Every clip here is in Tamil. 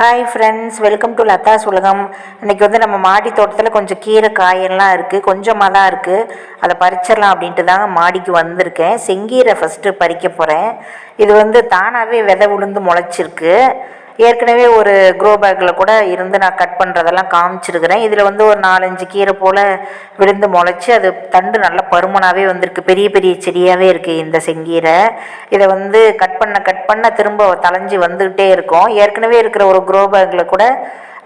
Hi friends welcome to Latha's Ulagam இன்றைக்கி வந்து நம்ம மாடி தோட்டத்தில் கொஞ்சம் கீரை காயெல்லாம் இருக்குது கொஞ்சமாக தான் இருக்குது அதை பறிச்சிடலாம் அப்படின்ட்டு தாங்க மாடிக்கு வந்திருக்கேன். செங்கீரை ஃபஸ்ட்டு பறிக்க போகிறேன் இது வந்து தானாகவே விதை விழுந்து முளைச்சிருக்கு. ஏற்கனவே ஒரு க்ரோ பேக்கில் கூட இருந்து நான் கட் பண்ணுறதெல்லாம் காமிச்சிருக்கிறேன். இதில் வந்து ஒரு நாலஞ்சு கீரை போல் விழுந்து முளைச்சி அது தண்டு நல்ல பருமனாகவே வந்திருக்கு. பெரிய பெரிய செடியாகவே இருக்குது இந்த செங்கீரை. இதை வந்து கட் பண்ண கட் பண்ண திரும்ப தலைஞ்சி வந்துக்கிட்டே இருக்கும். ஏற்கனவே இருக்கிற ஒரு க்ரோ பேக்கில் கூட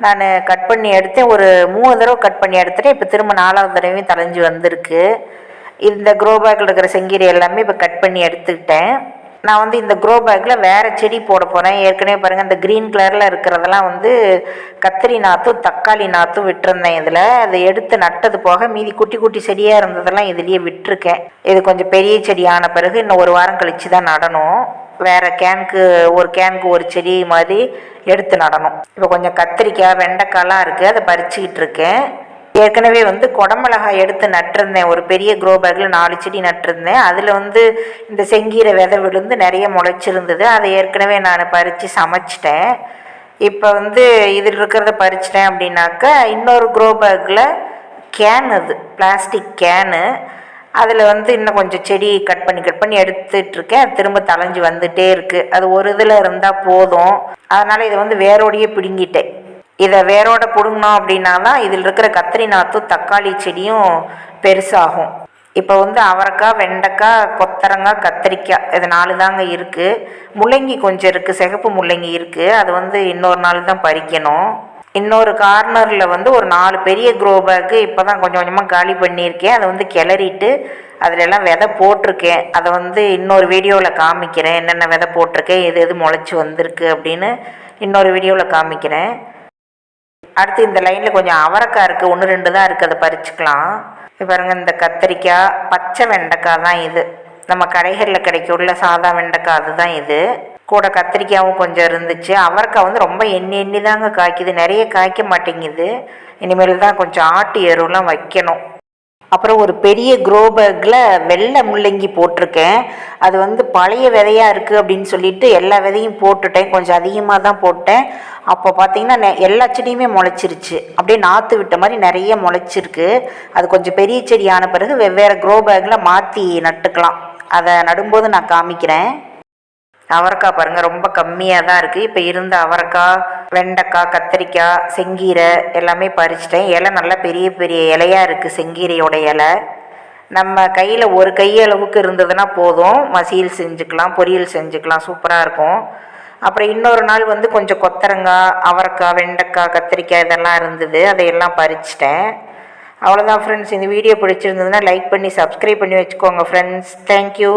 நான் கட் பண்ணி எடுத்தேன். ஒரு மூணு தடவை கட் பண்ணி எடுத்துட்டேன். இப்போ திரும்ப நாலாவது தடவையும் தலைஞ்சி வந்திருக்கு. இந்த க்ரோ பேக்கில் இருக்கிற செங்கீரை எல்லாமே இப்போ கட் பண்ணி எடுத்துக்கிட்டேன். நான் வந்து இந்த க்ரோ பேக்கில் வேறு செடி போட போகிறேன் ஏற்கனவே பாருங்கள் இந்த க்ரீன் கலரில் இருக்கிறதெல்லாம் வந்து கத்திரி நாற்றும் தக்காளி நாற்றும் விட்டுருந்தேன் இதில். அதை எடுத்து நட்டது போக மீதி குட்டி குட்டி செடியாக இருந்ததெல்லாம் இதுலேயே விட்டுருக்கேன். இது கொஞ்சம் பெரிய செடி ஆன பிறகு இன்னும் ஒரு வாரம் கழித்து தான் நடணும். வேறு கேனுக்கு ஒரு கேனுக்கு ஒரு செடி மாதிரி எடுத்து நடணும். இப்போ கொஞ்சம் கத்திரிக்காய் வெண்டைக்காய்லாம் இருக்குது அதை பறிச்சுக்கிட்டு இருக்கேன். ஏற்கனவே வந்து குடமிளகாய் எடுத்து நட்டிருந்தேன். ஒரு பெரிய க்ரோ பேக்கில் நாலு செடி நட்டிருந்தேன். அதில் வந்து இந்த செங்கீரை விதை விழுந்து நிறைய முளைச்சிருந்தது. அதை ஏற்கனவே நான் பறித்து சமைச்சிட்டேன். இப்போ வந்து இதில் இருக்கிறத பறிச்சிட்டேன் அப்படின்னாக்கா இன்னொரு க்ரோ பேக்கில் கேன் அது பிளாஸ்டிக் கேனு அதில் வந்து இன்னும் கொஞ்சம் செடி கட் பண்ணி கட் பண்ணி எடுத்துட்ருக்கேன் திரும்ப தலைஞ்சு வந்துகிட்டே இருக்குது அது ஒரு இதில் இருந்தால் போதும். அதனால் இதை வந்து வேரோடையே பிடுங்கிட்டேன். இதை வேரோட பிடுங்கினோம் அப்படின்னா தான் இதில் இருக்கிற கத்திரி நாற்றும் தக்காளி செடியும் பெருசாகும். இப்போ வந்து அவரைக்காய் வெண்டைக்காய் கொத்தரங்காய் கத்திரிக்காய் இது நாலு தாங்க இருக்குது முள்ளங்கி கொஞ்சம் இருக்குது சிகப்பு முள்ளங்கி இருக்குது அது வந்து இன்னொரு நாள் தான் பறிக்கணும். இன்னொரு கார்னரில் வந்து ஒரு நாலு பெரிய க்ரோ பேக்கு இப்போ தான் கொஞ்சம் கொஞ்சமாக காலி பண்ணியிருக்கேன். அதை வந்து கிளறிட்டு அதிலெல்லாம் விதை போட்டிருக்கேன். அதை வந்து இன்னொரு வீடியோவில் காமிக்கிறேன். என்னென்ன விதை போட்டிருக்கேன் எது எது முளைச்சி வந்திருக்கு அப்படின்னு இன்னொரு வீடியோவில் காமிக்கிறேன். அடுத்து இந்த லைனில் கொஞ்சம் அவரைக்காய் இருக்குது ஒன்று ரெண்டு தான் இருக்குது அதை பறிச்சுக்கலாம். இப்போ பாருங்கள் இந்த கத்திரிக்காய் பச்சை வெண்டைக்காய் தான் இது. நம்ம கடைகளில் கிடைக்குள்ள சாதா வெண்டைக்காய் அதுதான் இது. கூட கத்திரிக்காயும் கொஞ்சம் இருந்துச்சு. அவரைக்காய் வந்து ரொம்ப எண்ணி எண்ணி தாங்க காய்க்குது. நிறைய காய்க்க மாட்டேங்குது. இனிமேல் தான் கொஞ்சம் ஆட்டு எருவெலாம் வைக்கணும். அப்புறம் ஒரு பெரிய க்ரோ பேக்கில் வெள்ளை முள்ளங்கி போட்டிருக்கேன். அது வந்து பழைய விதையாக இருக்குது அப்படின்னு சொல்லிட்டு எல்லா விதையும் போட்டுட்டேன். கொஞ்சம் அதிகமாக தான் போட்டேன். அப்போ பார்த்தீங்கன்னா எல்லா செடியுமே முளைச்சிருச்சு. அப்படியே நாற்று விட்ட மாதிரி நிறைய முளைச்சிருக்கு. அது கொஞ்சம் பெரிய செடியான பிறகு வெவ்வேறு க்ரோ பேக்கில் மாற்றி நட்டுக்கலாம். அதை நடும்போது நான் காமிக்கிறேன். அவரைக்காய் பாருங்கள் ரொம்ப கம்மியாக தான் இருக்குது இப்போ இருந்த அவரைக்காய் வெண்டைக்காய் கத்திரிக்காய் செங்கீரை எல்லாமே பறிச்சிட்டேன். இலை நல்லா பெரிய பெரிய இலையாக இருக்குது செங்கீரையோட இலை. நம்ம கையில் ஒரு கையளவுக்கு இருந்ததுன்னா போதும். மசியல் செஞ்சுக்கலாம் பொரியல் செஞ்சுக்கலாம் சூப்பராக இருக்கும். அப்புறம் இன்னொரு நாள் வந்து கொஞ்சம் கொத்தரங்காய் அவரைக்காய் வெண்டைக்காய் கத்திரிக்காய் இதெல்லாம் இருந்தது. அதையெல்லாம் பறிச்சிட்டேன். அவ்வளோதான் ஃப்ரெண்ட்ஸ் இந்த வீடியோ பிடிச்சிருந்ததுன்னா லைக் பண்ணி சப்ஸ்கிரைப் பண்ணி வச்சுக்கோங்க ஃப்ரெண்ட்ஸ் தேங்க்யூ